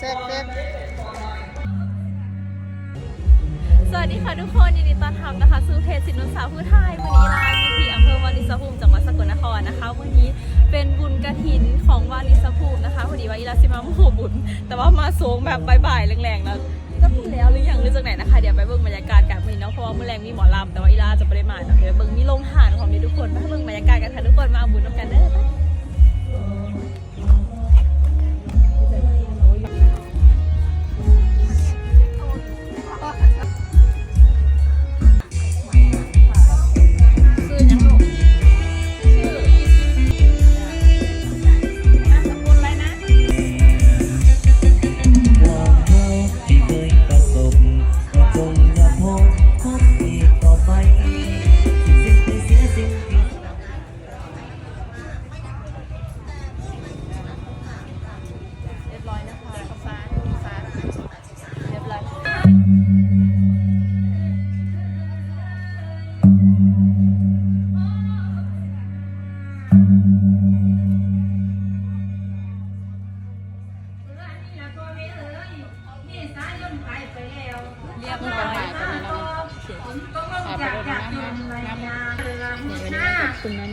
ซ่บแซ่บสวัสดีค่ะทุกคนยินดีต้อนรับนะคะสู่เพจสินนุสาวผู้ไทยวันนี้ร้านอยู่ที่อำเภอวาริสภูมิจังหวัดสกลนครนะคะวันนี้เป็นบุญกระถินของวาริสภูมินะคะพอดีว่าอีลาซิมาโมบุญ แต่ว่ามาสูงแบบบ่ายๆแรงๆแล้วจะพูดแล้วหรือยังหรือจากไหนนะคะเดี๋ยวไปเบิ่งบรรยากาศกันวันนี้เนาะเพราะว่าเมื่อแรงมีหมอลำแต่ว่าอีลาจะไปได้มาเนาะเดี๋ยวเบิ่งมีโรงทานของนี้ทุกคนไปเบิ่งบรรยากาศกันค่ะทุกคนมาเอาบุญน้ำกันเด้อ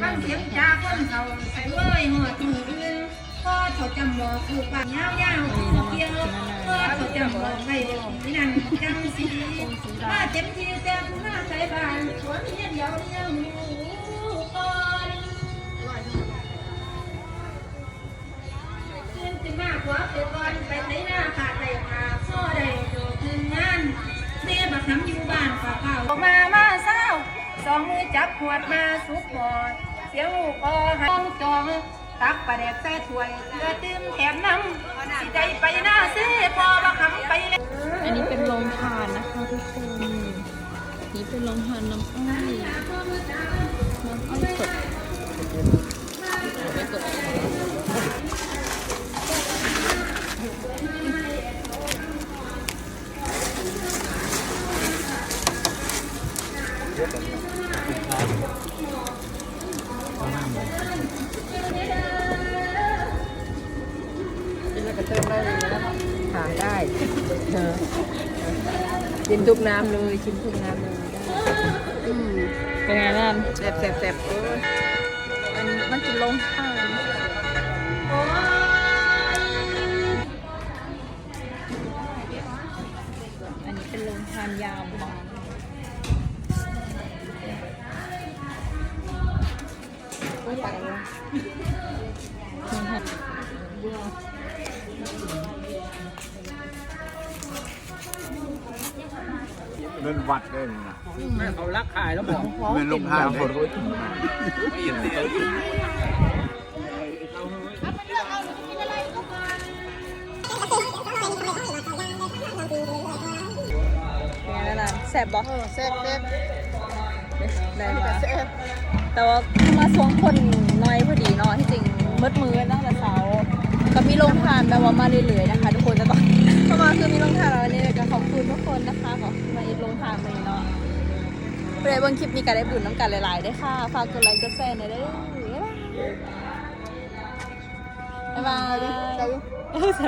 ฟังเสียงจาคนเขาใส่เว้ยหัวถึงยืนพ่อเขาจำบอกผูกปากยาวยาวๆเกี่ยวพ่อเขาจำบอกไม่บอกนี่นั่นจังสีว่าเต็มที่แต่ผู้หน้าใส่บานสวนเดียวเดียวเดียวหมูก่ วดมาสุกหอดเสียงลูกคอห้องจอง ตักประเด็กใส่ถ้วยเกลือตื้มแถมน้ำสิใจไปหน้าซื้อพอมาคำไปเลยอันนี้เป็นโรงทานนะคะทุกคน นี่เป็นโรงทานน้ำอ้อย ถามได้กินทุกน้ำเลยกินทุกน้ำเลยเป็นไงล่ะแสบแสบแสบเอออันนี้มันกินลงค่ะ โรงทานเงินวัดเลยนะแม่เขารักขายแล้วบอกเงินลงทานคนรู้ถึงกินเนี่ยเป็นไงนั่นแสบบ่เออแซ่บแซ่บได้มาแซ่บ แต่ว่ามาสวงคนน้อยพอดีเนาะที่จริงมืดมือตั้งแต่เช้าก็มีโรงทานแบบว่ามาเรื่อยๆนะคะ ทุกคนแต่ตอนเข้ามาคือมีโรงทานแล้ววันนี้ก็ขอบคุณทุกคนนะคะขอบมาอีกโรงทานเลยเนาะเพื่อเบิ่งคลิปนี้ก็ได้บุญน้ำกันหลายๆได้ค่ะ ฝากกดไลค์กดแชร์หน่อยเด้อบ๊ายบายใส่เออใส่